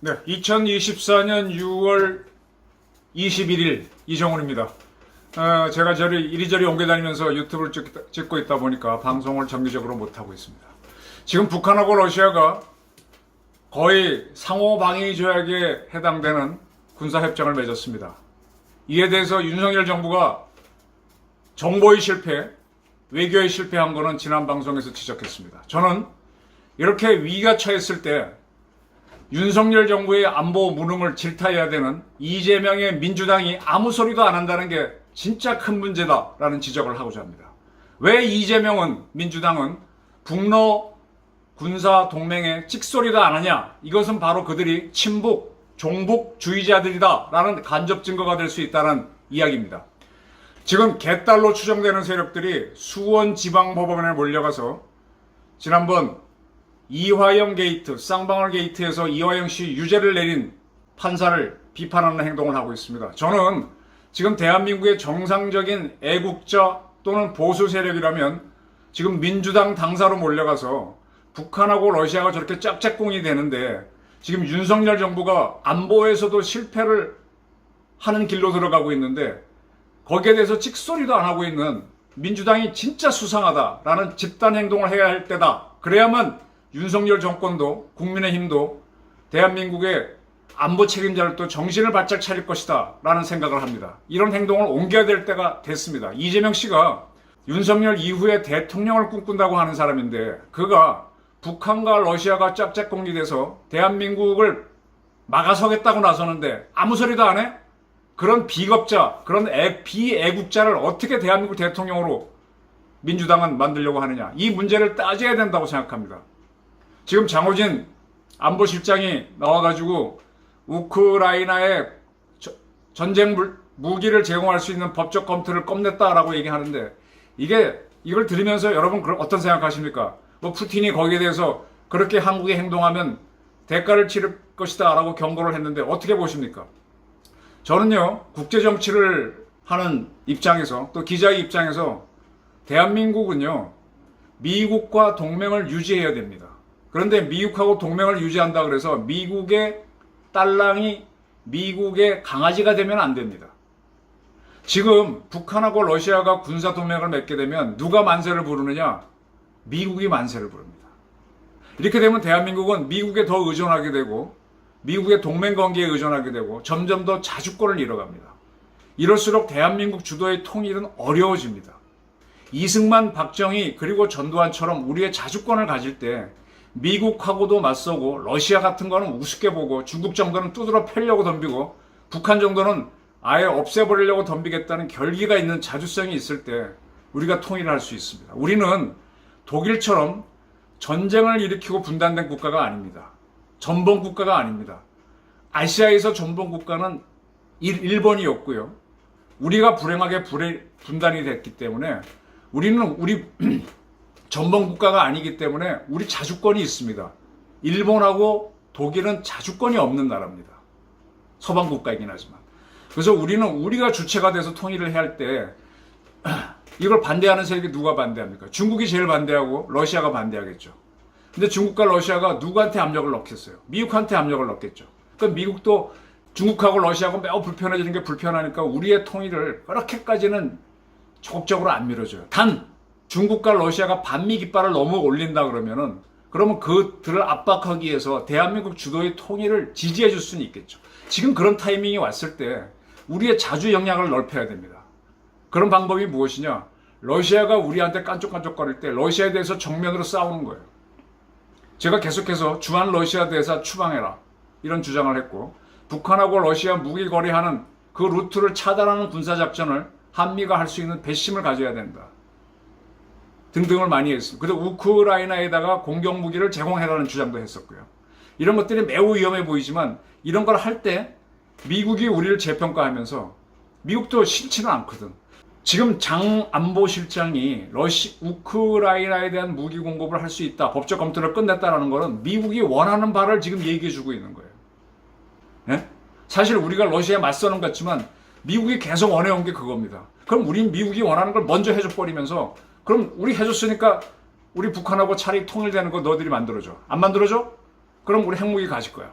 네, 2024년 6월 21일 이정훈입니다. 어, 제가 저를 이리저리 옮겨다니면서 유튜브를 찍, 찍고 있다 보니까 방송을 정기적으로 못하고 있습니다. 지금 북한하고 러시아가 거의 상호 방위 조약에 해당되는 군사협정을 맺었습니다. 이에 대해서 윤석열 정부가 정보의 실패, 외교의 실패한 거는 지난 방송에서 지적했습니다. 저는 이렇게 위기가 처했을 때 윤석열 정부의 안보 무능을 질타해야 되는 이재명의 민주당이 아무 소리도 안 한다는 게 진짜 큰 문제다라는 지적을 하고자 합니다. 왜 이재명은 민주당은 북러 군사 동맹에 찍소리도 안 하냐? 이것은 바로 그들이 친북, 종북주의자들이다라는 간접 증거가 될 수 있다는 이야기입니다. 지금 개딸로 추정되는 세력들이 수원 지방법원에 몰려가서 지난번 이화영 게이트, 쌍방울 게이트에서 이화영 씨 유죄를 내린 판사를 비판하는 행동을 하고 있습니다. 저는 지금 대한민국의 정상적인 애국자 또는 보수 세력이라면 지금 민주당 당사로 몰려가서 북한하고 러시아가 저렇게 짝짝꿍이 되는데 지금 윤석열 정부가 안보에서도 실패를 하는 길로 들어가고 있는데 거기에 대해서 찍소리도 안 하고 있는 민주당이 진짜 수상하다라는 집단 행동을 해야 할 때다. 그래야만 윤석열 정권도 국민의힘도 대한민국의 안보 책임자를 또 정신을 바짝 차릴 것이다 라는 생각을 합니다. 이런 행동을 옮겨야 될 때가 됐습니다. 이재명 씨가 윤석열 이후에 대통령을 꿈꾼다고 하는 사람인데 그가 북한과 러시아가 짝짝꿍이 돼서 대한민국을 막아서겠다고 나서는데 아무 소리도 안 해? 그런 비겁자, 그런 애, 비애국자를 어떻게 대한민국 대통령으로 민주당은 만들려고 하느냐. 이 문제를 따져야 된다고 생각합니다. 지금 장호진 안보실장이 나와가지고 우크라이나에 저- 전쟁 물- 무기를 제공할 수 있는 법적 검토를 껌냈다라고 얘기하는데 이게 이걸 들으면서 여러분 어떤 생각하십니까? 뭐 푸틴이 거기에 대해서 그렇게 한국이 행동하면 대가를 치를 것이다 라고 경고를 했는데 어떻게 보십니까? 저는요 국제 정치를 하는 입장에서 또 기자의 입장에서 대한민국은요 미국과 동맹을 유지해야 됩니다. 그런데 미국하고 동맹을 유지한다 그래서 미국의 딸랑이 미국의 강아지가 되면 안 됩니다. 지금 북한하고 러시아가 군사 동맹을 맺게 되면 누가 만세를 부르느냐? 미국이 만세를 부릅니다. 이렇게 되면 대한민국은 미국에 더 의존하게 되고 미국의 동맹 관계에 의존하게 되고 점점 더 자주권을 잃어갑니다. 이럴수록 대한민국 주도의 통일은 어려워집니다. 이승만, 박정희 그리고 전두환처럼 우리의 자주권을 가질 때 미국하고도 맞서고 러시아 같은 거는 우습게 보고 중국 정도는 두드러 패려고 덤비고 북한 정도는 아예 없애버리려고 덤비겠다는 결기가 있는 자주성이 있을 때 우리가 통일을 할수 있습니다. 우리는 독일처럼 전쟁을 일으키고 분단된 국가가 아닙니다. 전범 국가가 아닙니다. 아시아에서 전범 국가는 일- 일본이었고요. 우리가 불행하게 불에- 분단이 됐기 때문에 우리는 우리 전범 국가가 아니기 때문에 우리 자주권이 있습니다. 일본하고 독일은 자주권이 없는 나라입니다. 서방 국가이긴 하지만. 그래서 우리는 우리가 주체가 돼서 통일을 해야 할 때 이걸 반대하는 세력이 누가 반대합니까? 중국이 제일 반대하고 러시아가 반대하겠죠. 근데 중국과 러시아가 누구한테 압력을 넣겠어요? 미국한테 압력을 넣겠죠. 그럼 미국도 중국하고 러시아하고 매우 불편해지는 게 불편하니까 우리의 통일을 그렇게까지는 적극적으로 안 밀어줘요. 단 중국과 러시아가 반미 깃발을 너무 올린다 그러면은 그러면 그들을 압박하기 위해서 대한민국 주도의 통일을 지지해 줄 수는 있겠죠. 지금 그런 타이밍이 왔을 때 우리의 자주 영향을 넓혀야 됩니다. 그런 방법이 무엇이냐? 러시아가 우리한테 깐족깐족거릴 때 러시아에 대해서 정면으로 싸우는 거예요. 제가 계속해서 주한 러시아 대사 추방해라 이런 주장을 했고 북한하고 러시아 무기 거래하는 그 루트를 차단하는 군사 작전을 한미가 할 수 있는 배심을 가져야 된다. 등등을 많이 했습니다. 그리고 우크라이나에다가 공격 무기를 제공해라는 주장도 했었고요. 이런 것들이 매우 위험해 보이지만 이런 걸 할 때 미국이 우리를 재평가하면서 미국도 싫지는 않거든. 지금 장 안보실장이 러시 우크라이나에 대한 무기 공급을 할 수 있다. 법적 검토를 끝냈다라는 것은 미국이 원하는 바를 지금 얘기해 주고 있는 거예요. 예? 사실 우리가 러시아에 맞서는 것 같지만 미국이 계속 원해온 게 그겁니다. 그럼 우린 미국이 원하는 걸 먼저 해줘 버리면서 그럼 우리 해줬으니까 우리 북한하고 차라리 통일되는 거 너희들이 만들어줘. 안 만들어줘? 그럼 우리 핵무기 가질 거야.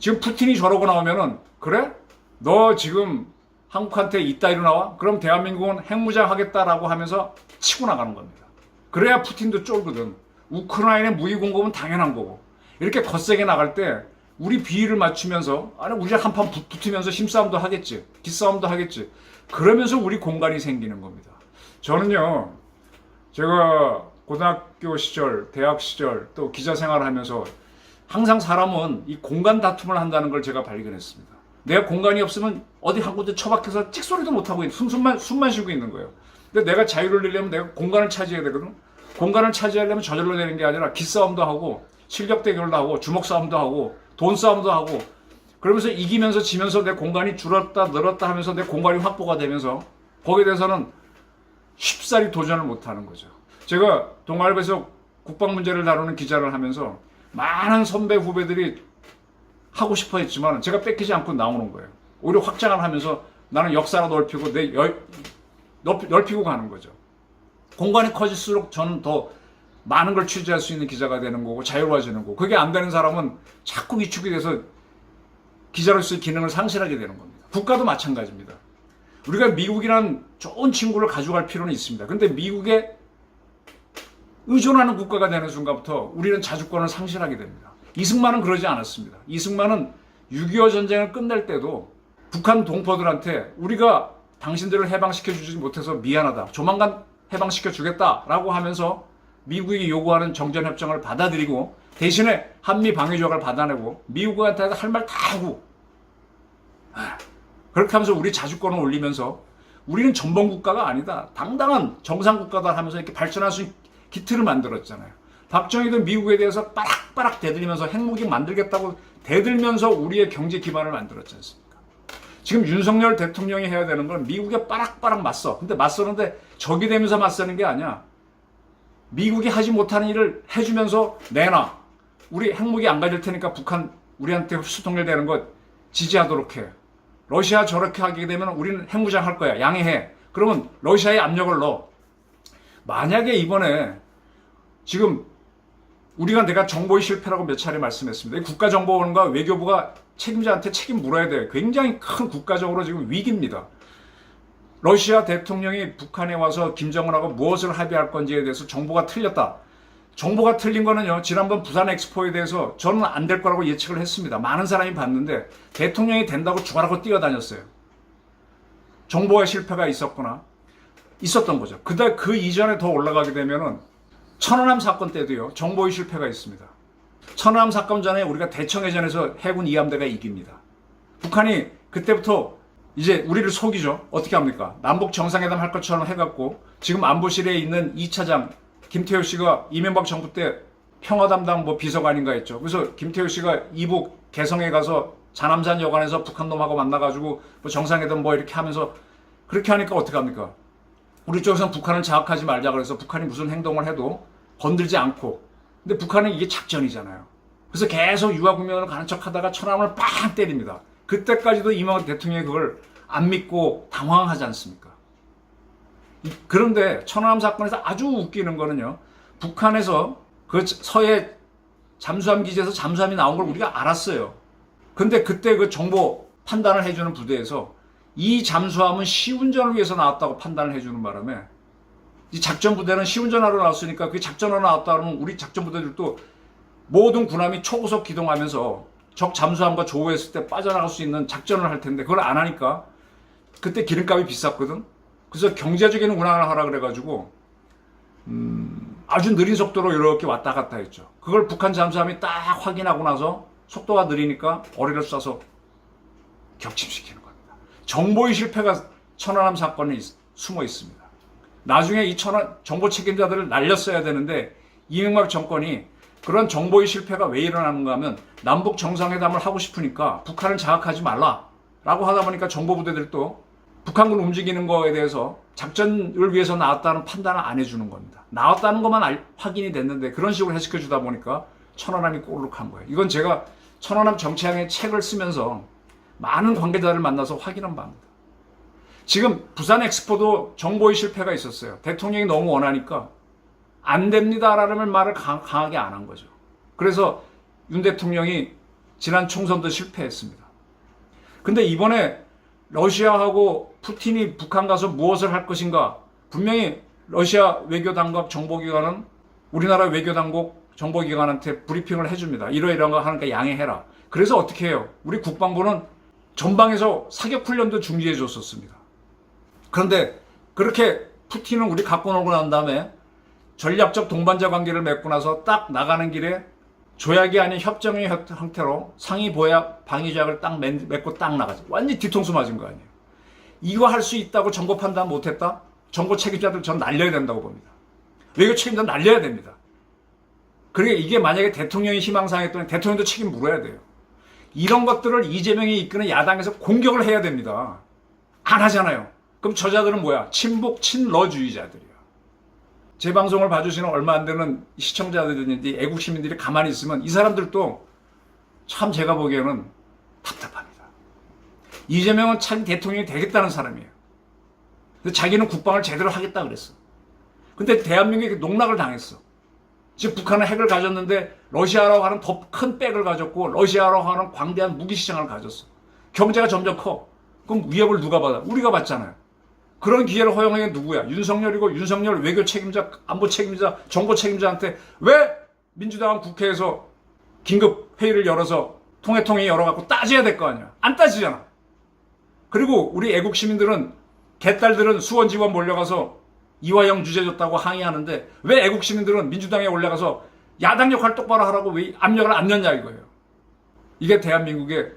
지금 푸틴이 저러고 나오면은 그래? 너 지금 한국한테 이따위로 나와? 그럼 대한민국은 핵무장 하겠다라고 하면서 치고 나가는 겁니다. 그래야 푸틴도 쫄거든. 우크라이나 무기 공급은 당연한 거고. 이렇게 거세게 나갈 때 우리 비위를 맞추면서 아니 우리 한판 붙으면서 힘싸움도 하겠지. 기싸움도 하겠지. 그러면서 우리 공간이 생기는 겁니다. 저는요. 제가 고등학교 시절, 대학 시절 또 기자 생활을 하면서 항상 사람은 이 공간 다툼을 한다는 걸 제가 발견했습니다. 내가 공간이 없으면 어디 한 곳에 처박혀서 찍소리도 못하고 숨만, 숨만 쉬고 있는 거예요. 근데 내가 자유를 내려면 내가 공간을 차지해야 되거든. 공간을 차지하려면 저절로 되는 게 아니라 기싸움도 하고 실력 대결도 하고 주먹 싸움도 하고 돈 싸움도 하고 그러면서 이기면서 지면서 내 공간이 줄었다 늘었다 하면서 내 공간이 확보가 되면서 거기에 대해서는 쉽사리 도전을 못하는 거죠. 제가 동아일보에서 국방 문제를 다루는 기자를 하면서 많은 선배 후배들이 하고 싶어 했지만 제가 뺏기지 않고 나오는 거예요. 오히려 확장을 하면서 나는 역사를 넓히고 내 열, 넓, 넓히고 가는 거죠. 공간이 커질수록 저는 더 많은 걸 취재할 수 있는 기자가 되는 거고 자유로워지는 거고 그게 안 되는 사람은 자꾸 위축이 돼서 기자로서의 기능을 상실하게 되는 겁니다. 국가도 마찬가지입니다. 우리가 미국이란 좋은 친구를 가져갈 필요는 있습니다. 근데 미국에 의존하는 국가가 되는 순간부터 우리는 자주권을 상실하게 됩니다. 이승만은 그러지 않았습니다. 이승만은 6.25 전쟁을 끝낼 때도 북한 동포들한테 우리가 당신들을 해방시켜 주지 못해서 미안하다. 조만간 해방시켜 주겠다라고 하면서 미국이 요구하는 정전협정을 받아들이고 대신에 한미 방위 조약을 받아내고 미국한테 할 말 다 하고 아, 그렇게 하면서 우리 자주권을 올리면서 우리는 전범 국가가 아니다. 당당한 정상 국가다 하면서 이렇게 발전할 수 있는 기틀을 만들었잖아요. 박정희도 미국에 대해서 빠락빠락 대들면서 핵무기 만들겠다고 대들면서 우리의 경제 기반을 만들었지 않습니까? 지금 윤석열 대통령이 해야 되는 건 미국에 빠락빠락 맞서. 근데 맞서는데 적이 되면서 맞서는 게 아니야. 미국이 하지 못하는 일을 해주면서 내놔. 우리 핵무기 안 가질 테니까 북한 우리한테 흡수 통일되는 것 지지하도록 해. 러시아 저렇게 하게 되면 우리는 핵무장 할 거야. 양해해. 그러면 러시아에 압력을 넣어. 만약에 이번에 지금 우리가 내가 정보의 실패라고 몇 차례 말씀했습니다. 국가정보원과 외교부가 책임자한테 책임 물어야 돼요. 굉장히 큰 국가적으로 지금 위기입니다. 러시아 대통령이 북한에 와서 김정은하고 무엇을 합의할 건지에 대해서 정보가 틀렸다. 정보가 틀린 거는요, 지난번 부산 엑스포에 대해서 저는 안 될 거라고 예측을 했습니다. 많은 사람이 봤는데 대통령이 된다고 죽어라고 뛰어다녔어요. 정보의 실패가 있었거나 있었던 거죠. 그다 그 이전에 더 올라가게 되면은 천안함 사건 때도요, 정보의 실패가 있습니다. 천안함 사건 전에 우리가 대청해전에서 해군 2함대가 이깁니다. 북한이 그때부터 이제 우리를 속이죠. 어떻게 합니까? 남북 정상회담 할 것처럼 해갖고 지금 안보실에 있는 2차장 김태효 씨가 이명박 정부 때 평화 담당 뭐 비서관인가 했죠. 그래서 김태효 씨가 이북 개성에 가서 자남산 여관에서 북한 놈하고 만나가지고 뭐 정상회담 뭐 이렇게 하면서 그렇게 하니까 어떻게 합니까? 우리 쪽에서는 북한을 자극하지 말자 그래서 북한이 무슨 행동을 해도 건들지 않고 근데 북한은 이게 작전이잖아요. 그래서 계속 유화 국면을 가는 척 하다가 천안을 빵 때립니다. 그때까지도 이명박 대통령이 그걸 안 믿고 당황하지 않습니까? 그런데 천안함 사건에서 아주 웃기는 거는요. 북한에서 그 서해 잠수함 기지에서 잠수함이 나온 걸 우리가 알았어요. 근데 그때 그 정보 판단을 해주는 부대에서 이 잠수함은 시운전을 위해서 나왔다고 판단을 해주는 바람에 이 작전 부대는 시운전하러 나왔으니까 그 작전하러 나왔다 그러면 우리 작전 부대들도 모든 군함이 초고속 기동하면서 적 잠수함과 조우했을 때 빠져나갈 수 있는 작전을 할 텐데 그걸 안 하니까 그때 기름값이 비쌌거든. 그래서 경제적인 운항을 하라 그래가지고 음, 아주 느린 속도로 이렇게 왔다 갔다 했죠. 그걸 북한 잠수함이 딱 확인하고 나서 속도가 느리니까 어뢰를 쏴서 격침시키는 겁니다. 정보의 실패가 천안함 사건에 있, 숨어 있습니다. 나중에 이 천안 정보 책임자들을 날렸어야 되는데 이명박 정권이 그런 정보의 실패가 왜 일어나는가 하면 남북 정상회담을 하고 싶으니까 북한을 자극하지 말라 라고 하다 보니까 정보부대들도 북한군 움직이는 거에 대해서 작전을 위해서 나왔다는 판단을 안 해주는 겁니다. 나왔다는 것만 알, 확인이 됐는데 그런 식으로 해석해 주다 보니까 천안함이 꼬르륵한 거예요. 이건 제가 천안함 정치항의 책을 쓰면서 많은 관계자를 만나서 확인한 바입니다. 지금 부산 엑스포도 정보의 실패가 있었어요. 대통령이 너무 원하니까 안 됩니다라는 말을 강, 강하게 안 한 거죠. 그래서 윤 대통령이 지난 총선도 실패했습니다. 근데 이번에 러시아하고 푸틴이 북한 가서 무엇을 할 것인가 분명히 러시아 외교당국 정보기관은 우리나라 외교당국 정보기관한테 브리핑을 해줍니다. 이러이러한 거 하니까 양해해라. 그래서 어떻게 해요? 우리 국방부는 전방에서 사격 훈련도 중지해 줬었습니다. 그런데 그렇게 푸틴은 우리 갖고 놀고 난 다음에 전략적 동반자 관계를 맺고 나서 딱 나가는 길에 조약이 아닌 협정의 형- 형태로 상위 보약 방위 조약을 딱 맺- 맺고 딱 나가지. 완전히 뒤통수 맞은 거 아니에요. 이거 할 수 있다고 정보 판단 못했다? 정보 책임자들 전 날려야 된다고 봅니다. 외교 책임자 날려야 됩니다. 그러게 이게 만약에 대통령이 희망사항했더니 대통령도 책임 물어야 돼요. 이런 것들을 이재명이 이끄는 야당에서 공격을 해야 됩니다. 안 하잖아요. 그럼 저자들은 뭐야? 친북 친러주의자들이야. 제 방송을 봐주시는 얼마 안 되는 시청자들인지 애국 시민들이 가만히 있으면 이 사람들도 참 제가 보기에는 답답합니다. 이재명은 참 대통령이 되겠다는 사람이에요. 근데 자기는 국방을 제대로 하겠다 그랬어. 근데 대한민국이 농락을 당했어. 지금 북한은 핵을 가졌는데 러시아라고 하는 더 큰 백을 가졌고 러시아라고 하는 광대한 무기 시장을 가졌어. 경제가 점점 커. 그럼 위협을 누가 받아? 우리가 받잖아요. 그런 기회를 허용한 게 누구야? 윤석열이고 윤석열 외교 책임자, 안보 책임자, 정보 책임자한테 왜 민주당은 국회에서 긴급 회의를 열어서 통해통해 열어갖고 따져야 될 거 아니야? 안 따지잖아. 그리고 우리 애국 시민들은 개딸들은 수원 지원 몰려가서 이화영 주제 줬다고 항의하는데 왜 애국 시민들은 민주당에 올라가서 야당 역할 똑바로 하라고 왜 압력을 안 넣냐 이거예요. 이게 대한민국의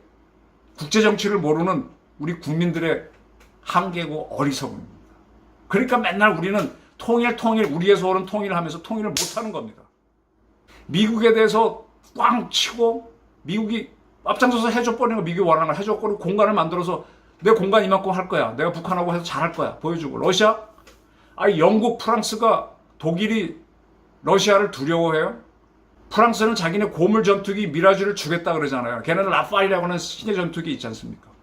국제 정치를 모르는 우리 국민들의 한계고 어리석음입니다. 그러니까 맨날 우리는 통일 통일 우리에서 오는 통일을 하면서 통일을 못 하는 겁니다. 미국에 대해서 꽝 치고 미국이 앞장서서 해줘버리는 거 미국이 원하는 걸 해줘버리고 공간을 만들어서 내 공간 이만큼 할 거야. 내가 북한하고 해서 잘할 거야. 보여주고 러시아 아 영국 프랑스가 독일이 러시아를 두려워해요? 프랑스는 자기네 고물 전투기 미라주를 주겠다 그러잖아요. 걔네는 라파이라고 하는 신의 전투기 있지 않습니까?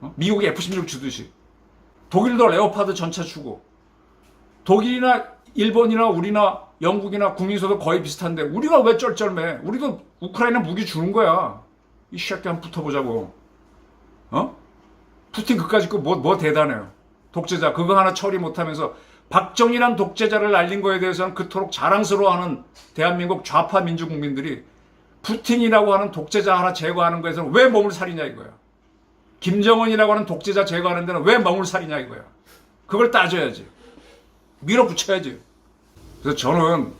어? 미국이 F-16 주듯이. 독일도 레오파드 전차 주고. 독일이나 일본이나 우리나 영국이나 국민소도 거의 비슷한데 우리가 왜 쩔쩔매? 우리도 우크라이나 무기 주는 거야. 이 새끼 한번 붙어보자고. 어? 푸틴 그까짓 거뭐 뭐 대단해요. 독재자 그거 하나 처리 못하면서 박정희란 독재자를 날린 거에 대해서는 그토록 자랑스러워하는 대한민국 좌파 민주 국민들이 푸틴이라고 하는 독재자 하나 제거하는 거에서는 왜 몸을 사리냐 이거야. 김정은이라고 하는 독재자 제거하는 데는 왜 사리냐 이거야. 그걸 따져야지. 밀어붙여야지. 그래서 저는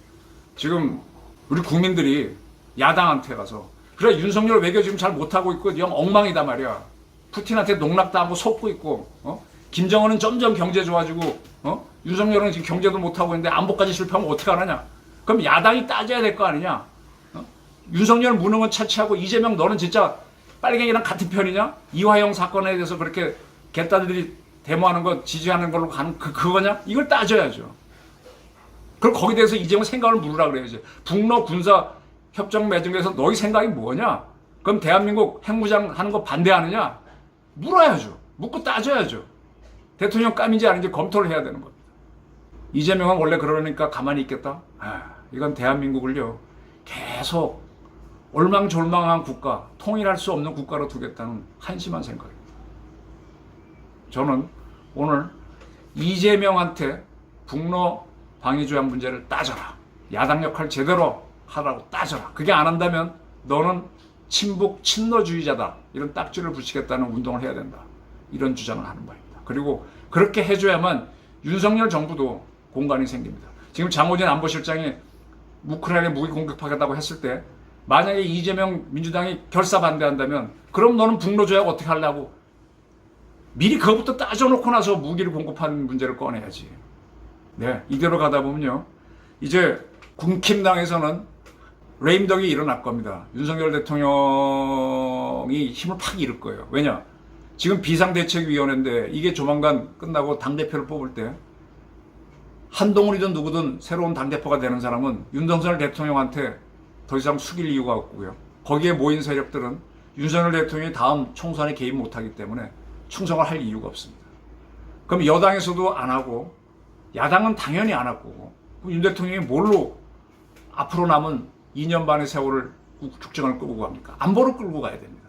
지금 우리 국민들이 야당한테 가서 그래 윤석열 외교 지금 잘 못하고 있고 영 엉망이다 말이야. 푸틴한테 농락당하고 속고 있고 어? 김정은은 점점 경제 좋아지고 어? 윤석열은 지금 경제도 못하고 있는데 안보까지 실패하면 어떻게 하느냐 그럼 야당이 따져야 될 거 아니냐 어? 윤석열 무능은 차치하고 이재명 너는 진짜 빨갱이랑 같은 편이냐? 이화영 사건에 대해서 그렇게 개딸들이 데모하는 거 지지하는 걸로 가는 그, 그거냐? 이걸 따져야죠. 그럼 거기에 대해서 이재명 생각을 물으라 그래야지 북러 군사 협정 맺은 서 너희 생각이 뭐냐? 그럼 대한민국 핵무장 하는 거 반대하느냐? 물어야죠. 묻고 따져야죠. 대통령 감인지 아닌지 검토를 해야 되는 겁니다. 이재명은 원래 그러니까 가만히 있겠다? 아, 이건 대한민국을요, 계속 올망졸망한 국가, 통일할 수 없는 국가로 두겠다는 한심한 생각입니다. 저는 오늘 이재명한테 북러 방위조약 문제를 따져라. 야당 역할 제대로 하라고 따져라. 그게 안 한다면 너는 친북 친러주의자다. 이런 딱지를 붙이겠다는 운동을 해야 된다. 이런 주장을 하는 바입니다. 그리고 그렇게 해줘야만 윤석열 정부도 공간이 생깁니다. 지금 장호진 안보실장이 우크라이나 무기 공격하겠다고 했을 때 만약에 이재명 민주당이 결사 반대한다면 그럼 너는 북로 조약 어떻게 하려고 미리 그것부터 따져놓고 나서 무기를 공급하는 문제를 꺼내야지. 네, 이대로 가다 보면요. 이제 국힘당에서는 레임덕이 일어날 겁니다. 윤석열 대통령이 힘을 팍 잃을 거예요. 왜냐? 지금 비상대책위원회인데 이게 조만간 끝나고 당대표를 뽑을 때 한동훈이든 누구든 새로운 당대표가 되는 사람은 윤석열 대통령한테 더 이상 숙일 이유가 없고요. 거기에 모인 세력들은 윤석열 대통령이 다음 총선에 개입 못하기 때문에 충성을 할 이유가 없습니다. 그럼 여당에서도 안 하고 야당은 당연히 안 하고 윤 대통령이 뭘로 앞으로 남은 2년 반의 세월을 국정을 끌고 갑니까? 안보로 끌고 가야 됩니다.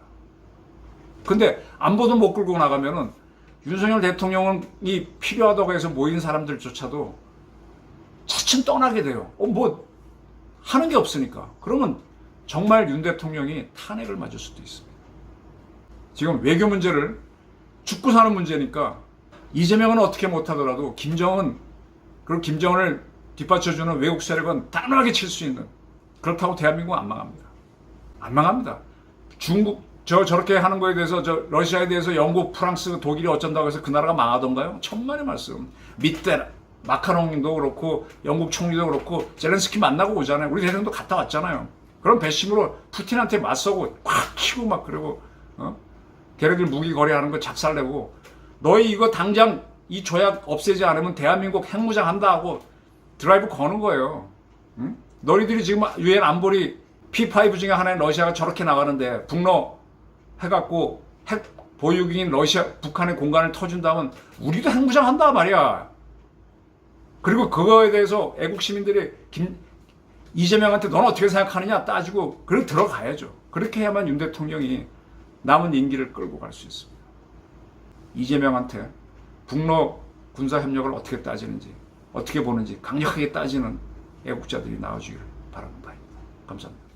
근데 안보도 못 끌고 나가면은 윤석열 대통령이 필요하다고 해서 모인 사람들조차도 차츰 떠나게 돼요. 어, 뭐 하는 게 없으니까. 그러면 정말 윤 대통령이 탄핵을 맞을 수도 있습니다. 지금 외교 문제를 죽고 사는 문제니까 이재명은 어떻게 못하더라도 김정은 그리고 김정은을 뒷받쳐주는 외국 세력은 단호하게 칠 수 있는 그렇다고 대한민국은 안 망합니다. 안 망합니다. 중국 저 저렇게 하는 거에 대해서 저 러시아에 대해서 영국, 프랑스, 독일이 어쩐다고 해서 그 나라가 망하던가요? 천만의 말씀. 밑대 마카롱도 그렇고 영국 총리도 그렇고 젤렌스키 만나고 오잖아요. 우리 대통령도 갔다 왔잖아요. 그럼 배심으로 푸틴한테 맞서고 꽉 치고 막 그러고 어? 걔네들 무기 거래하는 거 작살내고 너희 이거 당장 이 조약 없애지 않으면 대한민국 핵무장 한다 하고 드라이브 거는 거예요. 응? 너희들이 지금 유엔 안보리 P5 중에 하나인 러시아가 저렇게 나가는데 북러 해갖고 핵 보유국인 러시아 북한의 공간을 터준다면 우리도 핵무장 한다 말이야. 그리고 그거에 대해서 애국 시민들이 김 이재명한테 넌 어떻게 생각하느냐 따지고 그걸 들어가야죠. 그렇게 해야만 윤 대통령이 남은 임기를 끌고 갈 수 있습니다. 이재명한테 북러 군사 협력을 어떻게 따지는지 어떻게 보는지 강력하게 따지는 애국자들이 나와주기를 바라는 바입니다. 감사합니다.